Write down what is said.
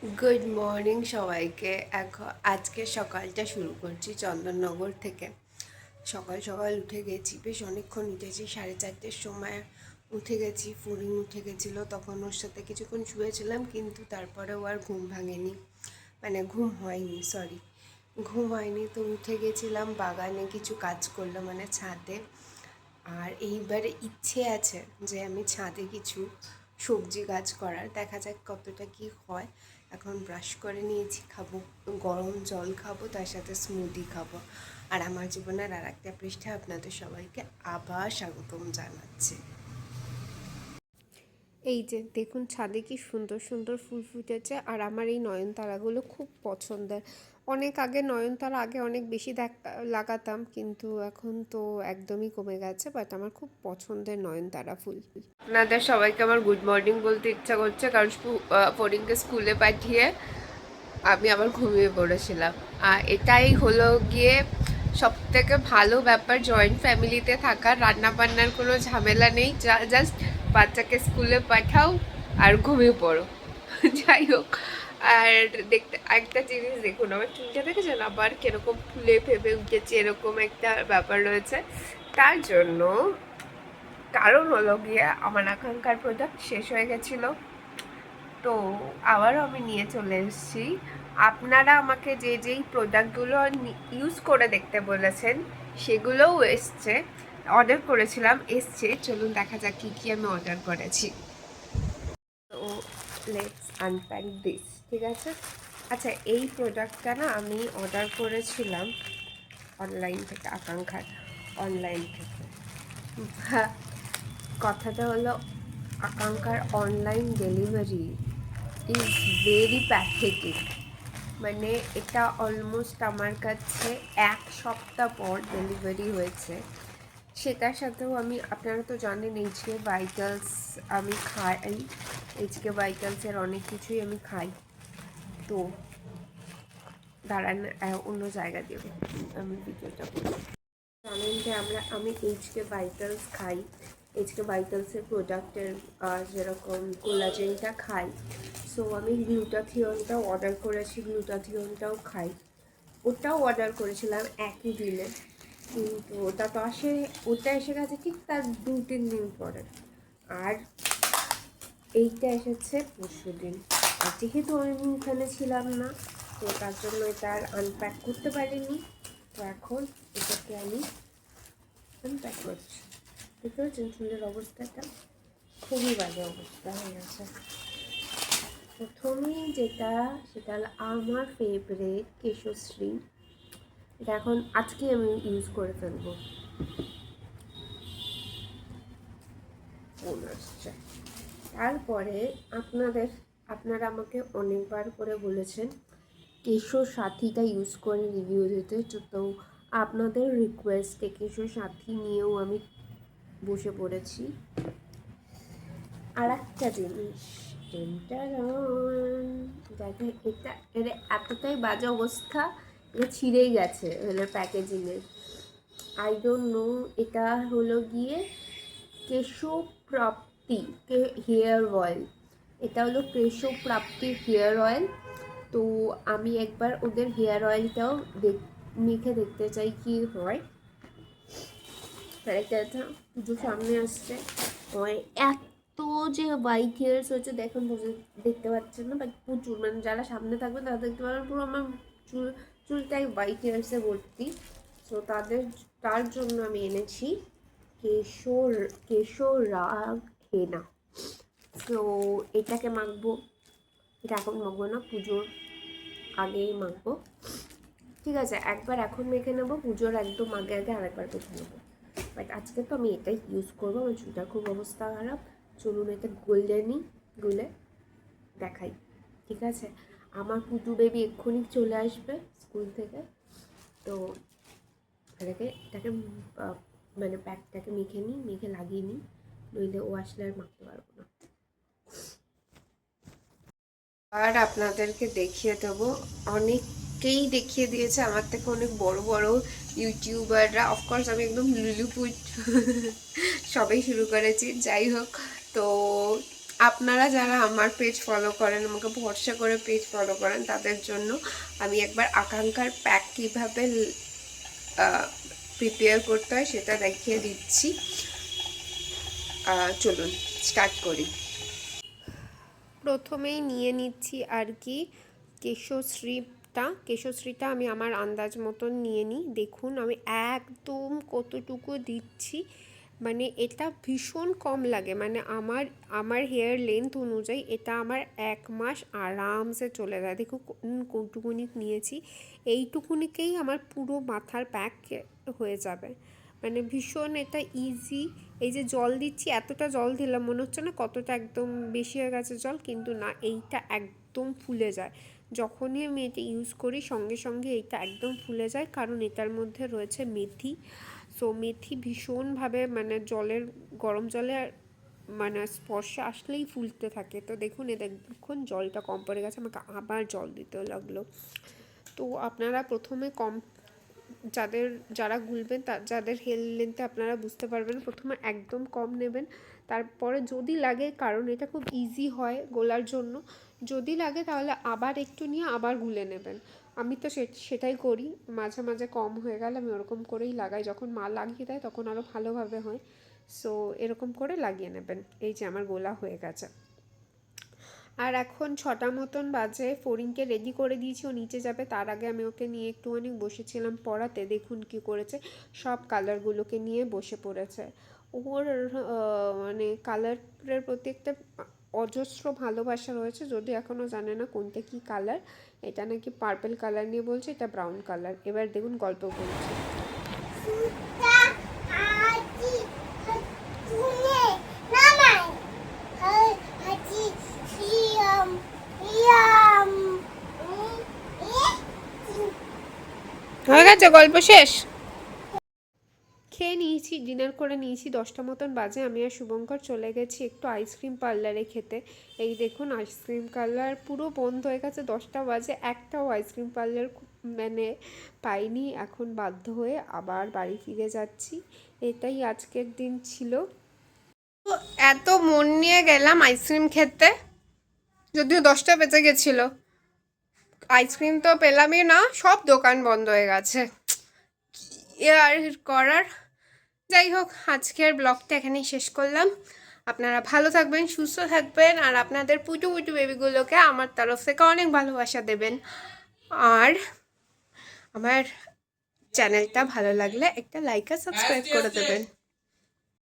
Good morning সবাইকে। এখন আজকে সকালটা শুরু করছি চন্দননগর থেকে। সকাল সকাল উঠে গেছি, বেশ অনেকক্ষণ উঠেছি, সাড়ে চারটের সময় উঠে গেছি ফুরিং উঠে গেছিল, তখন ওর সাথে কিছুক্ষণ শুয়েছিলাম, কিন্তু তারপরেও আর ঘুম ভাঙেনি। মানে ঘুম হয়নি সরি ঘুম হয়নি তো উঠে গেছিলাম, বাগানে কিছু কাজ করল মানে ছাদে। আর এইবারে ইচ্ছে আছে যে আমি ছাদে কিছু সবজি গাছ করার। দেখা যাক কতটা কি হয়। এখন ব্রাশ করে নিয়েছি, খাব। গরম জল খাব, তার সাথে স্মুদি খাব। আর আমার জীবনের আর একটা পৃষ্ঠা আপনাদের সবাইকে আবার স্বাগতম জানাচ্ছি। এই যে দেখুন, ছাদে কি সুন্দর সুন্দর ফুল ফুটেছে। আর আমার এই নয়নতারাগুলো খুব পছন্দের। অনেক আগে নয়নতারা আগে অনেক বেশি লাগাতাম, কিন্তু এখন তো একদমই কমে গেছে বাট আমার খুব পছন্দের নয়নতারা ফুল। আপনাদের সবাইকে আমার গুড মর্নিং বলতে ইচ্ছা করছে, কারণ ফরিংকে স্কুলে পাঠিয়ে আমি আবার ঘুমিয়ে পড়েছিলাম। আর এটাই হলো গিয়ে সব থেকে ভালো ব্যাপার জয়েন্ট ফ্যামিলিতে থাকা রান্না বান্নার কোনো ঝামেলা নেই, যা জাস্ট বাচ্চাকে স্কুলে পাঠাও আর ঘুমিয়ে পড়ো। যাই হোক আর দেখতে একটা জিনিস দেখুন, আমার চুলটা দেখেছেন? আবার কীরকম ফুলে ফেপে উঠেছে, এরকম একটা ব্যাপার রয়েছে। তার জন্য কারণ হলো গিয়ে আমার আকাঙ্ক্ষার প্রোডাক্ট শেষ হয়ে গেছিল। তো আবারও আমি নিয়ে চলে এসেছি। আপনারা আমাকে যে যেই প্রোডাক্টগুলো ইউজ করে দেখতে বলেছেন, সেগুলোও এসছে। অর্ডার করেছিলাম, এসছে। চলুন দেখা যাক কী কী আমি অর্ডার করেছি। লেটস আনপ্যাক দিস ঠিক আছে? আচ্ছা এই প্রোডাক্টটা না আমি অর্ডার করেছিলাম অনলাইন থেকে, আকাঙ্ক্ষার অনলাইন থেকে। হ্যাঁ কথাটা হলো আকাঙ্ক্ষার online delivery is very pathetic মানে এটা অলমোস্ট আমার কাছে এক সপ্তাহ পর ডেলিভারি হয়েছে। সেটার সাথেও আমি, আপনারা তো জানেন এইচকে ভাইটালস আমি খাই এইচকে ভাইটালসের অনেক কিছুই আমি খাই। তো দাঁড়ান অন্য জায়গা দেব আমি ভিডিওটা জানেন যে আমরা, আমি এইচকে ভাইটালস খাই এইচকে ভাইটালসের প্রোডাক্টের যেরকম কোলাজেনটা খাই। সো আমি গ্লুটাথিয়নটাও অর্ডার করেছি গ্লুটাথিয়নটাও খাই। ওটাও অর্ডার করেছিলাম একই দিনে। কিন্তু ওটা তো আসে, ওটা এসে গেছে ঠিক তার দু তিন দিন পরে। আর এইটা এসেছে পরশু দিন। আর যেহেতু আমি ওখানে ছিলাম না, তো তার জন্য এটা আর আনপ্যাক করতে পারিনি। তো এখন এটাকে আমি আনপ্যাক করছি। দেখতে পাচ্ছেন চুলের অবস্থাটা? খুবই বাজে অবস্থা হয়ে গেছে। প্রথমেই যেটা, সেটা আমার ফেভারেট কেশশ্রী। এটা এখন আজকে আমি ইউজ করে ফেলব। তারপরে আপনাদের, আপনারা আমাকে অনেকবার করে বলেছেন কেশো সাথীটা ইউজ করে রিভিউ দিতে। তো- আপনাদের রিকোয়েস্টে কেশো সাথী নিয়েও আমি বসে পড়েছি। আর একটা জিনিস। দেখো এটা এর এতটাই বাজে অবস্থা এটা ছিঁড়েই গেছে হলো প্যাকেজিংয়ের আই ডোন্ট নো এটা হলো গিয়ে কেশো প্রাপ্তি হেয়ার অয়েল এটা হলো কেশো প্রাপ্তি হেয়ার অয়েল তো আমি একবার ওদের হেয়ার অয়েলটাও মেখে দেখতে চাই কি হয়। আরেকটা কথা, পুজো সামনে আসছে। এত যে হোয়াইট হেয়ার্স হয়েছে, দেখুন দেখতে পাচ্ছেন না বাট প্রচুর। মানে যারা সামনে থাকবে, তারা দেখতে পারবেন পুরো আমার চুল চুলটাই হোয়াইট হেয়ার্সে ভর্তি। সো তাদের, তার জন্য আমি এনেছি কেশর কেশর রাগ হেনা তো এটাকে মাখবো এটা এখন মাখবো না পুজোর আগেই মাখবো। ঠিক আছে, একবার এখন মেখে নেব, পুজোর একদম আগে আগে আরেকবার মেখে নেব। বাট আজকে তো আমি এটাই ইউজ করব, আমার চুলটার খুব অবস্থা খারাপ। চলুন এটা গোল্ডে নিই গুলে দেখাই। ঠিক আছে? আমার পুটু বেবি এক্ষুনি চলে আসবে স্কুল থেকে। তো এটাকে এটাকে মানে প্যাকটাকে মেখে নিই, মেখে লাগিয়ে নিই, নইলে ও আসলে আর মাখতে পারব না। আর আপনাদেরকে দেখিয়ে দেবো, অনেককেই দেখিয়ে দিয়েছে, আমার থেকে অনেক বড় বড় ইউটিউবাররা। অফকোর্স আমি একদম লুলুপুট, সবাই শুরু করেছি, যাই হোক। তো আপনারা যারা আমার পেজ ফলো করেন, আমাকে ভরসা করে পেজ ফলো করেন, তাদের জন্য আমি একবার আকাঙ্ক্ষার প্যাক কীভাবে প্রিপেয়ার করতে হয় সেটা দেখিয়ে দিচ্ছি। চলুন স্টার্ট করি। প্রথমেই নিয়ে নিচ্ছি আর কি কেশশ্রীটা। কেশশ্রীটা আমি আমার আন্দাজ মতন নিয়ে নিই। দেখুন, আমি একদম কতটুকু দিচ্ছি। মানে এটা ভীষণ কম লাগে। মানে আমার আমার হেয়ার লেন্থ অনুযায়ী এটা আমার এক মাস আরামসে চলে যায়। দেখো কৌটুকুনি নিয়েছি, এইটুকুনিকেই আমার পুরো মাথার প্যাক হয়ে যাবে। মানে ভীষণ এটা ইজি এই যে জল দিচ্ছি, এতটা জল দিলাম, মনে হচ্ছে না কতটা একদম বেশি হয়ে গেছে জল, কিন্তু না, এইটা একদম ফুলে যায়। যখনই আমি এটা ইউজ করি, সঙ্গে সঙ্গে এইটা একদম ফুলে যায়, কারণ এটার মধ্যে রয়েছে মেথি। সো মেথি ভীষণভাবে মানে জলের, গরম জলে মানে স্পর্শে আসলেই ফুলতে থাকে। তো দেখুন, এ দেখুন, জলটা কম পড়ে গেছে, আমাকে আবার জল দিতে লাগল। তো আপনারা প্রথমে কম, যাদের, যারা গুলবেন, তা, যাদের হেল লেন্থে আপনারা বুঝতে পারবেন, প্রথমে একদম কম নেবেন। তারপরে যদি লাগে, কারণ এটা খুব ইজি হয় গোলার জন্য, যদি লাগে তাহলে আবার একটু নিয়ে আবার গুলে নেবেন। আমি তো সেটাই করি। মাঝে মাঝে কম হয়ে গেলে আমি ওরকম করেই লাগাই। যখন মা লাগিয়ে দেয়, তখন আরও ভালোভাবে হয়। সো এরকম করে লাগিয়ে নেবেন। এই যে আমার গোলা হয়ে গেছে। আর এখন ছটা মতন বাজে। ফরিনকে রেডি করে দিয়েছি। ও নিচে যাবে। তার আগে আমি ওকে নিয়ে একটুখানি বসেছিলাম পড়াতে। দেখুন কি করেছে। সব কালারগুলোকে নিয়ে বসে পড়েছে। ওর কালারের প্রতি একটা অজস্র ভালোবাসা রয়েছে যদি এখনও জানে না কোনটা কি কালার। এটা নাকি পার্পল কালার নিয়ে বলছে এটা ব্রাউন কালার এবার দেখুন গল্প বলছে হয়ে গেছে গল্প শেষ? ডিনার করে নিয়েছি, দশটা মতন বাজে, আমি আর শুভঙ্কর চলে গেছি একটু আইসক্রিম পার্লারে খেতে। এই দেখুন, আইসক্রিম পার্লার পুরো বন্ধ হয়ে গেছে, দশটা বাজে, একটাও আইসক্রিম পার্লার মানে পাইনি, এখন বাধ্য হয়ে আবার বাড়ি ফিরে যাচ্ছি। এটাই আজকের দিন ছিল। এত মন নিয়ে গেলাম আইসক্রিম খেতে, যদিও দশটা বেজে গেছিল। আইসক্রিম তো পেলামই না, সব দোকান বন্ধ হয়ে গেছে। আর করার? যাই হোক, আজকের ব্লগটা এখানেই শেষ করলাম। আপনারা ভালো থাকবেন, সুস্থ থাকবেন, আর আপনাদের পুটু পুটু বেবিগুলোকে আমার তরফ থেকে অনেক ভালোবাসা দেবেন। আর আমার চ্যানেলটা ভালো লাগলে একটা লাইক আর সাবস্ক্রাইব করে দেবেন।